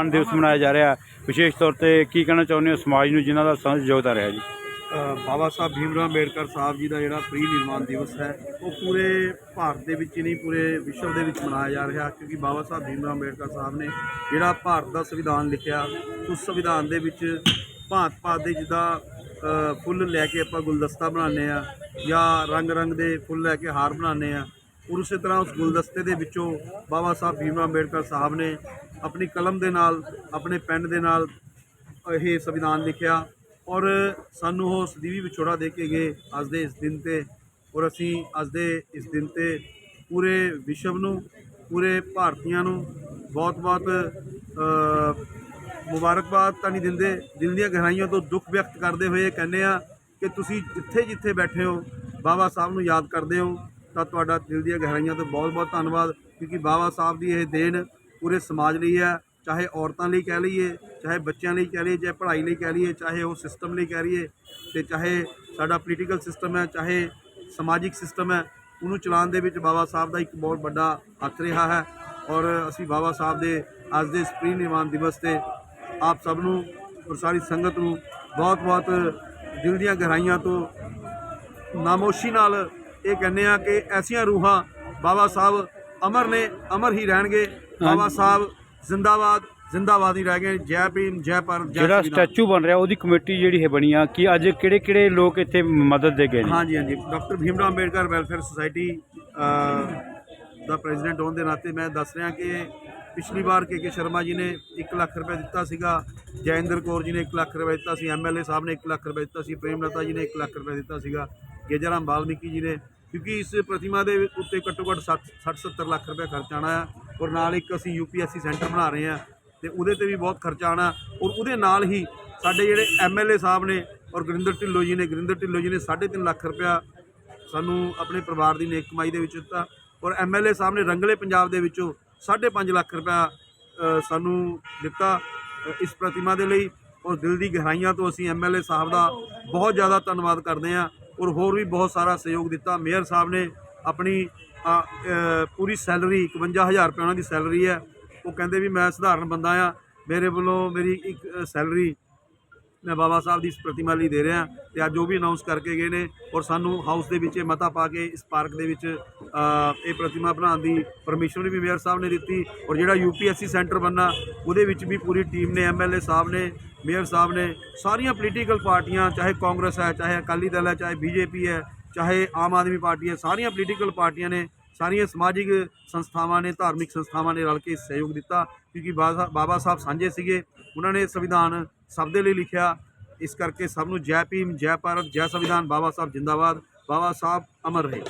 ਸੰਵਿਧਾਨ ਦਿਵਸ ਮਨਾਇਆ ਜਾ ਰਿਹਾ। ਵਿਸ਼ੇਸ਼ ਤੌਰ ਤੇ ਕੀ ਕਹਿਣਾ ਚਾਹੁੰਦੇ ਹੋ ਸਮਾਜ ਨੂੰ, ਜਿਨ੍ਹਾਂ ਦਾ ਸਹਿਯੋਗਤਾ ਰਿਹਾ ਜੀ? ਬਾਬਾ ਸਾਹਿਬ ਭੀਮ ਰਾਓ ਅੰਬੇਡਕਰ ਸਾਹਿਬ ਜੀ ਦਾ ਜਿਹੜਾ ਪ੍ਰੀ ਨਿਰਮਾਣ ਦਿਵਸ ਹੈ, ਉਹ ਪੂਰੇ ਭਾਰਤ ਦੇ ਵਿੱਚ ਹੀ ਨਹੀਂ, ਪੂਰੇ ਵਿਸ਼ਵ ਦੇ ਵਿੱਚ ਮਨਾਇਆ ਜਾ ਰਿਹਾ, ਕਿਉਂਕਿ ਬਾਬਾ ਸਾਹਿਬ ਭੀਮ ਰਾਓ ਅੰਬੇਡਕਰ ਸਾਹਿਬ ਨੇ ਜਿਹੜਾ ਭਾਰਤ ਦਾ ਸੰਵਿਧਾਨ ਲਿਖਿਆ, ਉਸ ਸੰਵਿਧਾਨ ਦੇ ਵਿੱਚ ਭਾਂਤ ਭਾਂਤ ਦੇ ਜਿੱਦਾਂ ਫੁੱਲ ਲੈ ਕੇ ਆਪਾਂ ਗੁਲਦਸਤਾ ਬਣਾਉਂਦੇ ਆ ਜਾਂ ਰੰਗ ਰੰਗ ਦੇ ਫੁੱਲ ਲੈ ਕੇ ਹਾਰ ਬਣਾਉਂਦੇ ਆ ਔਰ ਉਸੇ ਤਰ੍ਹਾਂ ਉਸ ਗੁਲਦਸਤੇ ਦੇ ਵਿੱਚੋਂ ਬਾਬਾ ਸਾਹਿਬ ਭੀਮ ਅੰਬੇਡਕਰ ਸਾਹਿਬ ਨੇ ਆਪਣੀ ਕਲਮ ਦੇ ਨਾਲ, ਆਪਣੇ ਪੈਨ ਦੇ ਨਾਲ ਇਹ ਸੰਵਿਧਾਨ ਲਿਖਿਆ ਔਰ ਸਾਨੂੰ ਉਹ ਸਦੀਵੀ ਵਿਛੋੜਾ ਦੇ ਕੇ ਗਏ ਅੱਜ ਦੇ ਇਸ ਦਿਨ ਤੇ ਔਰ ਅਸੀਂ ਅੱਜ ਦੇ ਇਸ ਦਿਨ ਤੇ ਪੂਰੇ ਵਿਸ਼ਵ ਨੂੰ, ਪੂਰੇ ਭਾਰਤੀਆਂ ਨੂੰ ਬਹੁਤ-ਬਹੁਤ ਮੁਬਾਰਕਬਾਦ ਤਾਂ ਨਹੀਂ ਦਿੰਦੇ, ਦਿਲ ਦੀਆਂ ਗਹਿਰਾਈਆਂ ਤੋਂ ਦੁੱਖ ਵਿਅਕਤ ਕਰਦੇ ਹੋਏ ਕਹਿੰਦੇ ਆ ਕਿ ਤੁਸੀਂ ਜਿੱਥੇ ਜਿੱਥੇ ਬੈਠੇ ਹੋ, ਬਾਬਾ ਸਾਹਿਬ ਨੂੰ ਯਾਦ ਕਰਦੇ ਹੋ ਤਾਂ ਤੁਹਾਡਾ ਦਿਲ ਦੀਆਂ ਗਹਿਰਾਈਆਂ ਤੋਂ ਬਹੁਤ-ਬਹੁਤ ਧੰਨਵਾਦ, ਕਿਉਂਕਿ ਬਾਬਾ ਸਾਹਿਬ ਦੀ ਇਹ ਦੇਣ ਪੂਰੇ ਸਮਾਜ ਲਈ ਹੈ, ਚਾਹੇ ਔਰਤਾਂ ਲਈ ਕਹਿ ਲਈਏ, ਚਾਹੇ ਬੱਚਿਆਂ ਲਈ ਕਹਿ ਲਈਏ, ਚਾਹੇ ਪੜ੍ਹਾਈ ਲਈ ਕਹਿ ਲਈਏ, ਚਾਹੇ ਉਹ ਸਿਸਟਮ ਲਈ ਕਹਿ ਲਈਏ, ਤੇ ਚਾਹੇ ਸਾਡਾ ਪੋਲੀਟੀਕਲ ਸਿਸਟਮ ਹੈ, ਚਾਹੇ ਸਮਾਜਿਕ ਸਿਸਟਮ ਹੈ, ਉਹਨੂੰ ਚਲਾਉਣ ਦੇ ਵਿੱਚ ਬਾਬਾ ਸਾਹਿਬ ਦਾ ਇੱਕ ਬਹੁਤ ਵੱਡਾ ਹੱਥ ਰਿਹਾ ਹੈ। ਔਰ ਅਸੀਂ ਬਾਬਾ ਸਾਹਿਬ ਦੇ ਅੱਜ ਦੇ ਸਪਰੀ ਨਿਰਮਾਣ ਦਿਵਸ ਤੇ ਆਪ ਸਭ ਨੂੰ ਔਰ ਸਾਰੀ ਸੰਗਤ ਨੂੰ ਬਹੁਤ-ਬਹੁਤ ਦਿਲ ਦੀਆਂ ਗਹਿਰਾਈਆਂ ਤੋਂ ਨਾਮੋਸ਼ੀ ਨਾਲ ਇਹ ਕਹਿੰਦੇ ਆ ਕਿ ਐਸੀਆਂ ਰੂਹਾਂ ਬਾਬਾ ਸਾਹਿਬ ਅਮਰ ਨੇ ਅਮਰ ਹੀ ਰਹਿਣਗੇ। ਬਾਬਾ ਸਾਹਿਬ ਜ਼ਿੰਦਾਬਾਦ ਜ਼ਿੰਦਾਬਾਦ ਹੀ ਰਹਿ ਗਏ ਜੈ ਭੀਮ ਜੈ ਭਾਰਤ ਜੈ ਜਿਹੜਾ। ਸਟੈਚੂ ਬਣ ਰਿਹਾ ਉਹਦੀ ਕਮੇਟੀ ਜਿਹੜੀ ਹੈ ਬਣੀ ਆ ਕਿ ਅੱਜ ਕਿਹੜੇ ਕਿਹੜੇ ਲੋਕ ਇੱਥੇ ਮਦਦ ਦੇ ਗਏ ਨੇ? ਹਾਂਜੀ ਹਾਂਜੀ। Doctor Bhim Rao Ambedkar welfare society ਦਾ ਪ੍ਰੈਜ਼ੀਡੈਂਟ ਹੋਣ ਦੇ ਨਾਤੇ ਮੈਂ ਦੱਸ ਰਿਹਾ ਕਿ ਪਿਛਲੀ ਵਾਰ ਕੇ ਕੇ ਸ਼ਰਮਾ ਜੀ ਨੇ 1 ਲੱਖ ਰੁਪਏ ਦਿੱਤਾ ਸੀਗਾ ਜੈਇੰਦਰ ਕੌਰ ਜੀ ਨੇ 1 ਲੱਖ ਰੁਪਏ ਦਿੱਤਾ ਸੀ ਐਮਐਲਏ ਸਾਹਿਬ ਨੇ 1 ਲੱਖ ਰੁਪਏ ਦਿੱਤਾ ਸੀ ਪ੍ਰੇਮਲਤਾ ਜੀ ਨੇ 1 ਲੱਖ ਰੁਪਏ ਦਿੱਤਾ ਸੀਗਾ ਗੇਜਰਾਮ ਬਾਲਮੀਕੀ ਜੀ ਨੇ ਕਿਉਂਕਿ ਇਸ ਪ੍ਰਤਿਮਾ ਦੇ ਉੱਤੇ ਘੱਟੋ ਘੱਟ 60 70 ਲੱਖ ਰੁਪਏ ਖਰਚ ਆਣਾ ਆ ਔਰ ਨਾਲ ਇੱਕ ਅਸੀਂ ਯੂਪੀਐਸਸੀ ਸੈਂਟਰ ਬਣਾ ਰਹੇ ਹਾਂ ਤੇ ਉਹਦੇ ਤੇ ਵੀ ਬਹੁਤ ਖਰਚਾ ਆਣਾ ਔਰ ਉਹਦੇ ਨਾਲ ਹੀ ਸਾਡੇ ਜਿਹੜੇ ਐਮਐਲਏ ਸਾਹਿਬ ਨੇ ਔਰ ਗੁਰਿੰਦਰ ਢਿੱਲੋਂ ਜੀ ਨੇ, ਗੁਰਿੰਦਰ ਢਿੱਲੋਂ ਜੀ ਨੇ 3.5 ਲੱਖ ਰੁਪਇਆ ਸਾਨੂੰ ਆਪਣੇ ਪਰਿਵਾਰ ਦੀ ਨੇਕ ਕਮਾਈ ਦੇ ਵਿੱਚ ਦਿੱਤਾ ਔਰ ਐਮਐਲਏ ਸਾਹਿਬ ਨੇ ਰੰਗਲੇ ਪੰਜਾਬ ਦੇ ਵਿੱਚੋਂ 5.5 ਲੱਖ ਰੁਪਇਆ ਸਾਨੂੰ ਦਿੱਤਾ ਇਸ ਪ੍ਰਤਿਮਾ ਦੇ ਲਈ ਔਰ ਦਿਲ ਦੀ ਗਹਿਰਾਈਆਂ ਤੋਂ ਅਸੀਂ ਐਮਐਲਏ ਸਾਹਿਬ ਦਾ ਬਹੁਤ ਜ਼ਿਆਦਾ ਧੰਨਵਾਦ ਕਰਦੇ ਹਾਂ। ਔਰ ਹੋਰ ਵੀ ਬਹੁਤ ਸਾਰਾ ਸਹਿਯੋਗ ਦਿੱਤਾ। ਮੇਅਰ ਸਾਹਿਬ ਨੇ ਆਪਣੀ ਪੂਰੀ ਸੈਲਰੀ 51000 ਰੁਪਏ ਉਹਨਾਂ ਦੀ ਸੈਲਰੀ ਹੈ। ਉਹ ਕਹਿੰਦੇ ਵੀ ਮੈਂ ਸਧਾਰਨ ਬੰਦਾ ਆ ਮੇਰੇ ਵੱਲੋਂ ਮੇਰੀ ਇੱਕ ਸੈਲਰੀ ਮੈਂ ਬਾਬਾ ਸਾਹਿਬ ਦੀ ਇਸ ਪ੍ਰਤਿਮਾ ਲਈ ਦੇ ਰਿਹਾ ਤੇ ਅੱਜ ਉਹ ਵੀ ਅਨਾਉਂਸ ਕਰਕੇ ਗਏ ਨੇ ਔਰ ਸਾਨੂੰ ਹਾਊਸ ਦੇ ਵਿੱਚ ਇਹ ਮਤਾ ਪਾ ਕੇ ਇਸ ਪਾਰਕ ਦੇ ਵਿੱਚ ਇਹ ਪ੍ਰਤਿਮਾ ਬਣਾਉਣ ਦੀ ਪਰਮਿਸ਼ਨ ਵੀ ਮੇਅਰ ਸਾਹਿਬ ਨੇ ਦਿੱਤੀ ਔਰ ਜਿਹੜਾ ਯੂਪੀਐਸਸੀ ਸੈਂਟਰ ਬੰਨਾ ਉਹਦੇ ਵਿੱਚ ਵੀ ਪੂਰੀ ਟੀਮ ਨੇ ਐਮਐਲਏ ਸਾਹਿਬ ਨੇ ਮੇਅਰ ਸਾਹਿਬ ਨੇ, ਸਾਰੀਆਂ ਪੋਲੀਟੀਕਲ ਪਾਰਟੀਆਂ, ਚਾਹੇ ਕਾਂਗਰਸ ਹੈ, ਚਾਹੇ ਅਕਾਲੀ ਦਲ ਹੈ, ਚਾਹੇ ਬੀਜੇਪੀ ਹੈ, ਚਾਹੇ ਆਮ ਆਦਮੀ ਪਾਰਟੀ ਹੈ, ਸਾਰੀਆਂ ਪੋਲੀਟੀਕਲ ਪਾਰਟੀਆਂ ਨੇ, ਸਾਰੀਆਂ ਸਮਾਜਿਕ ਸੰਸਥਾਵਾਂ ਨੇ, ਧਾਰਮਿਕ ਸੰਸਥਾਵਾਂ ਨੇ ਰਲ ਕੇ ਸਹਿਯੋਗ ਦਿੱਤਾ ਕਿਉਂਕਿ ਬਾਬਾ ਬਾਬਾ ਸਾਹਿਬ ਸਾਂਝੇ ਸੀਗੇ, ਉਹਨਾਂ ਨੇ ਸੰਵਿਧਾਨ ਸਭ ਦੇ ਲਈ ਲਿਖਿਆ। ਇਸ ਕਰਕੇ ਸਭ ਨੂੰ ਜੈ ਭੀਮ, ਜੈ ਭਾਰਤ, ਜੈ ਸੰਵਿਧਾਨ, ਬਾਬਾ ਸਾਹਿਬ ਜਿੰਦਾਬਾਦ, ਬਾਬਾ ਸਾਹਿਬ ਅਮਰ ਰਹੇ।